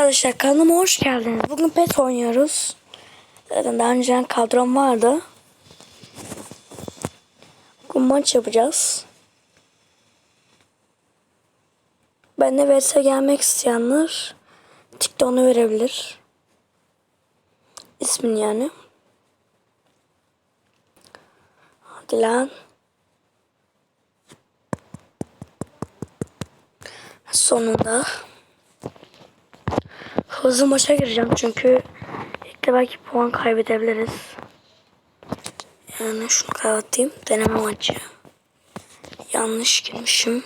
Arkadaşlar kanalıma hoş geldiniz. Bugün PES oynuyoruz. Zaten daha önceden kadrom vardı. Bugün maç yapacağız. Benle vs gelmek isteyenler TikTok'unu verebilir. İsmini yani. Hadi lan. Sonunda. Hızlı maça gireceğim çünkü ilk de belki puan kaybedebiliriz. Yani şunu kapatayım. Deneme maçı. Yanlış girmişim.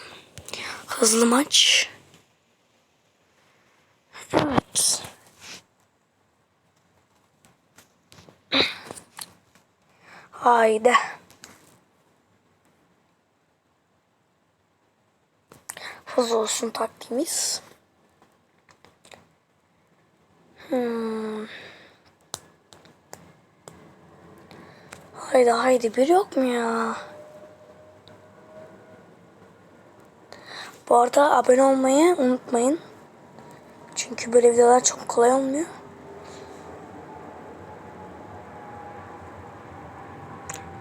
Hızlı maç. Evet. Haydi. Hızlı olsun taktiğimiz. Hmm. Haydi haydi bir yok mu ya? Bu arada abone olmayı unutmayın. Çünkü böyle videolar çok kolay olmuyor.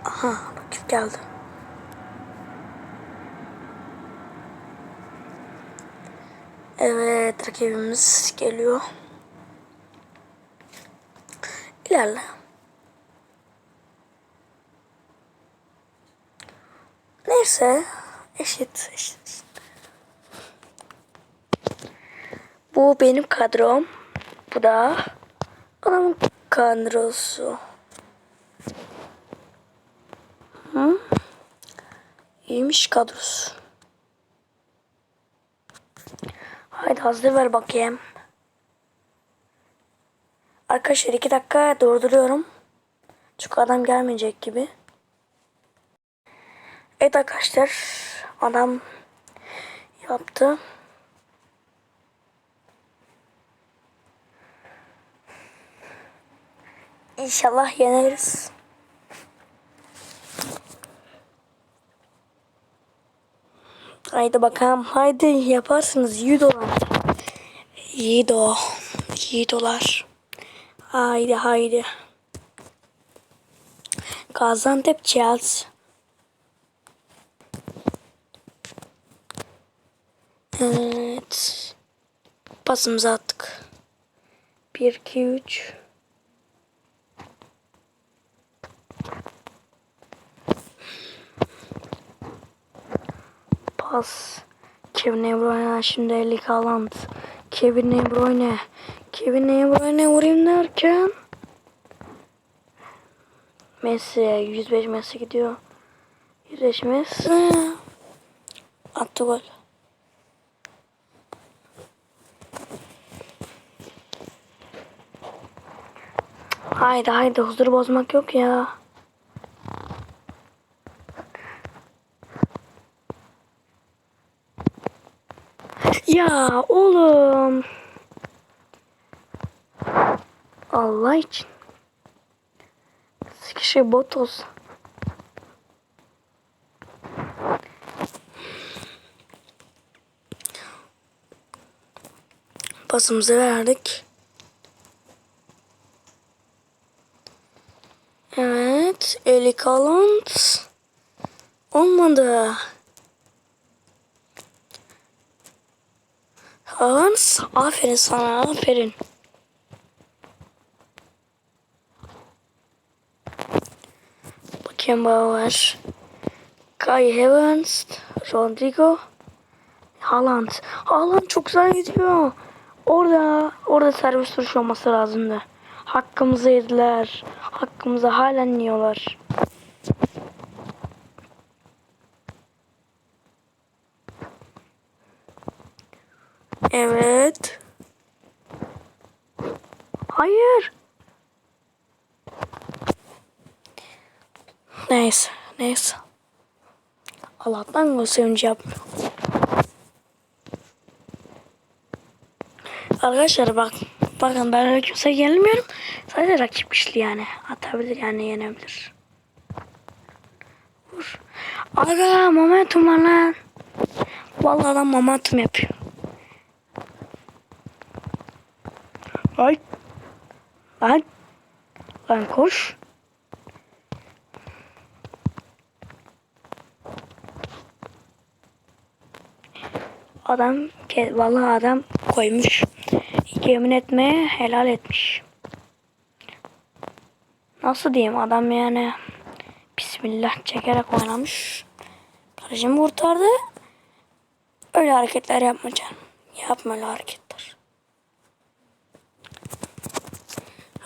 Aha rakip geldi. Evet rakibimiz geliyor. İlerle. Neyse. Eşit, eşit. Bu benim kadrom. Bu da adamın kadrosu. Hı? İyiymiş kadrosu. Haydi hazır ver bakayım. Arkadaşlar iki dakika durduruyorum. Çünkü adam gelmeyecek gibi. Evet arkadaşlar. Adam yaptı. İnşallah yeneriz. Haydi bakalım. Haydi yaparsınız. Yiğidolar. Yiğido. Yiğidolar. Haydi haydi. Gaziantep Chelsea. Evet. Pasımızı attık. 1, 2, 3. Pas. Kevin De Bruyne şimdi Erling Haaland. Kevin De Bruyne. Kevin De Bruyne vurayım derken. Messi 105 Messi gidiyor. 105 Messi. Attı gol. Haydi haydi huzuru bozmak yok ya. Ya oğlum. Allah için. Sıkışı bot olsun. Pasımızı verdik. Evet. Eli Haaland. Olmadı. Haaland. Aferin sana. Aferin. Var. Kai Havertz. Rodrigo. Haaland. Haaland çok güzel gidiyor. Orada orada servis vuruş olması lazımdı. Hakkımızı yediler. Hakkımızı halen yiyorlar. Evet. Hayır. Neyse, neyse. Allah'tan gol sevinci yapmıyor. Arkadaşlar bak bakın ben kimse gelmiyorum. Sadece rakip güçlü yani. Atabilir yani yenebilir. Vur. Aga momentum var lan. Vallahi adam momentum yapıyor. Ay. Lan. Lan koş. Adam vallahi adam koymuş. Yemin etmeye helal etmiş. Nasıl diyeyim adam yani Bismillah çekerek oynamış. Karıcımı kurtardı. Öyle hareketler yapmayacaksın. Yapma öyle hareketler.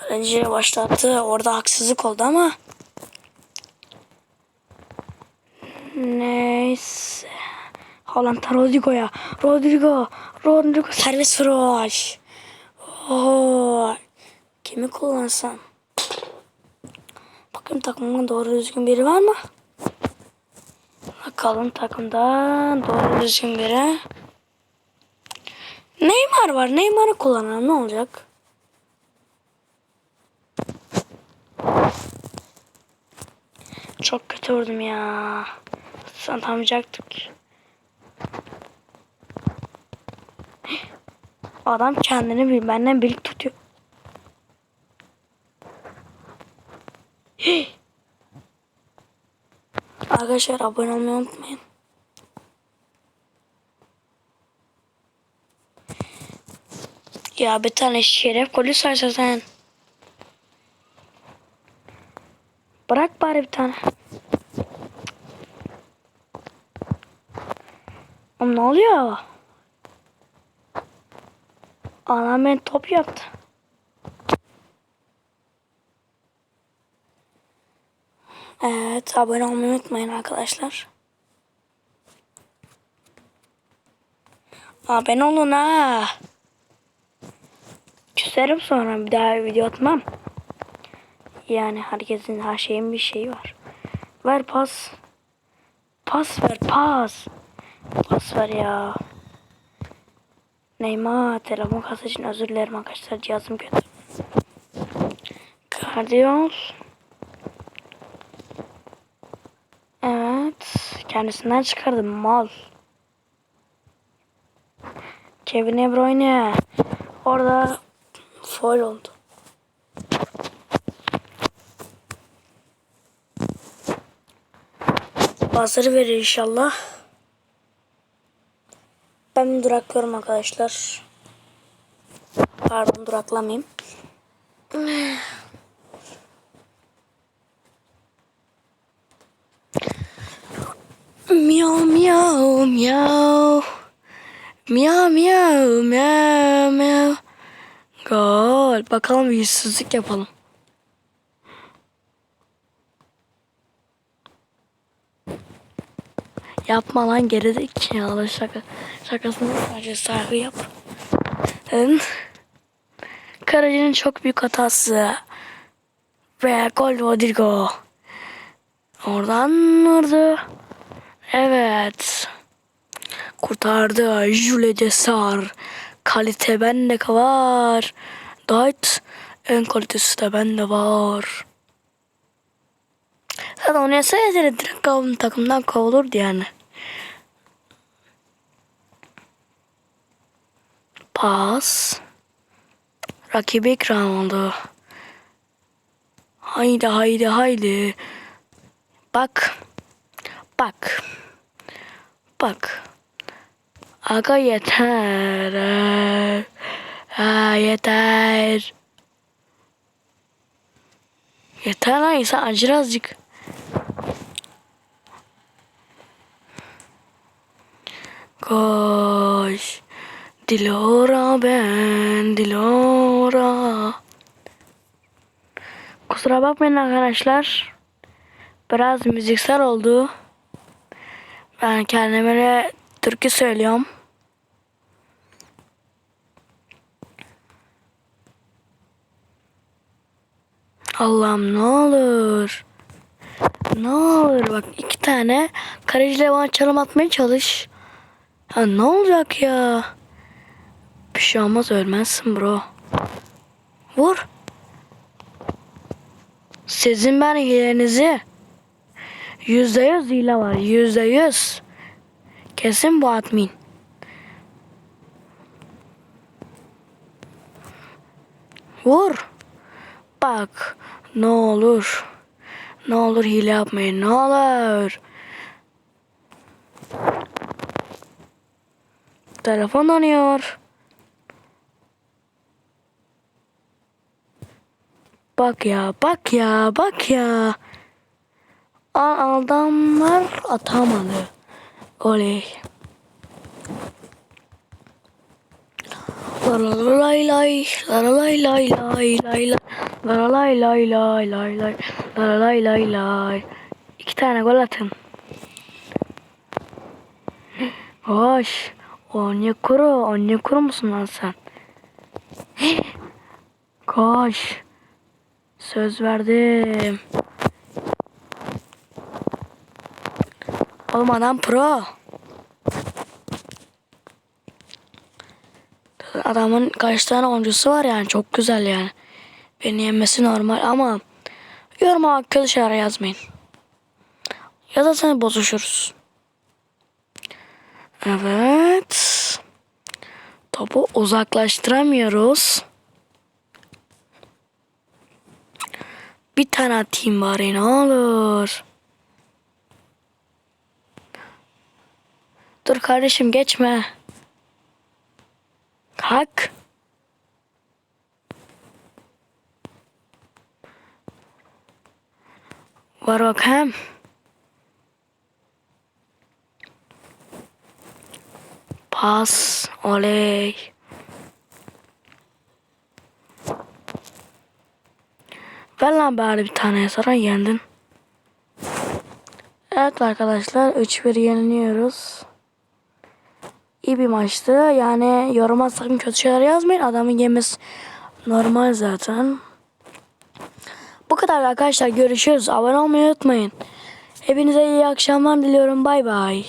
Önce başlattı. Orada haksızlık oldu ama. Neyse. Haaland Rodrigo'ya. Rodrigo. Rodrigo servis vuruş. Kimi kullansam? Bakayım takımın doğru düzgün biri var mı? Bakalım takımda doğru düzgün biri. Neymar var. Neymar'ı kullanalım ne olacak? Çok kötü vurdum ya. Satamayacaktık. Adam kendini benden birlik tutuyor. Arkadaşlar abone olmayı unutmayın. Ya bir tane şeref golü saysa sen. Bırak bari bir tane. Oğlum ne oluyor? Anam ben top yaptı. Evet abone olmayı unutmayın arkadaşlar. Abone olun ha. Küserim sonra bir daha video atmam. Yani herkesin her şeyin bir şeyi var. Ver pas. Pas ver pas. Pas ver ya. Neymar telefon kasası için özür dilerim arkadaşlar cihazım kötü. Guardians. Evet. Kendisinden çıkardım mal. Kevin De Bruyne. Orada foul oldu. Bazıları verir inşallah. Ben duraklıyorum arkadaşlar. Pardon duraklamayayım. Miau miau miau. Miau miau miau miau. Gol. Bakalım bir yüzsüzlük yapalım. Yapma lan gerizekalı şaka. Şakasını sadece saygı yap. Kalecinin çok büyük hatası. Ve gol Rodrigo. Oradan vurdu. Evet. Kurtardı. Jule Cesar. Kalite bende var. Dayt. En kalitesi de bende var. Zaten oynasa yeter direkt takımdan kovulurdu yani. Pas. Rakibi ikram oldu. Haydi haydi haydi. Bak. Bak. Bak. Aga yeter. Ha, yeter. Yeter lan insan acır azıcık. Koş. Dilora ben, Dilora. Kusura bakmayın arkadaşlar. Biraz müziksel oldu. Ben kendime de türkü söylüyorum. Allah'ım ne olur. Ne olur bak iki tane kaleciyle bana çalım atmaya çalış. Ya ne olacak ya? Bir şey olmaz ölmezsin bro. Vur. Sizin ben hilelerinizi. Yüzde yüz hile var. Yüzde yüz. Kesin bu admin. Vur. Bak. Ne olur. Ne olur hile yapmayın. Ne olur. Telefon dönüyor. Bak ya, bak ya, bak ya. A- Adamlar atamadı. Oley. La la la lay lay, la la lay lay lay lay lay, la la lay lay lay lay lay, la la lay lay lay. İki tane gol atın. Hoş. Onyekuru, Onyekuru musun lan sen? Koş. Söz verdim. Oğlum adam pro. Adamın kaç tane oyuncusu var yani çok güzel yani. Beni yenmesi normal ama yoruma kötü şeyler yazmayın. Yazarsanız bozuşuruz. Evet. Topu uzaklaştıramıyoruz. Bir tane atayım bari ne olur. Dur kardeşim geçme. Kalk. Var bakayım. Pas. Oley. Ver bari bir tane sonra yendin. Evet arkadaşlar 3-1 yeniliyoruz. İyi bir maçtı. Yani yoruma sakın kötü şeyler yazmayın. Adamın yemesi normal zaten. Bu kadar arkadaşlar. Görüşürüz. Abone olmayı unutmayın. Hepinize iyi akşamlar diliyorum. Bay bay.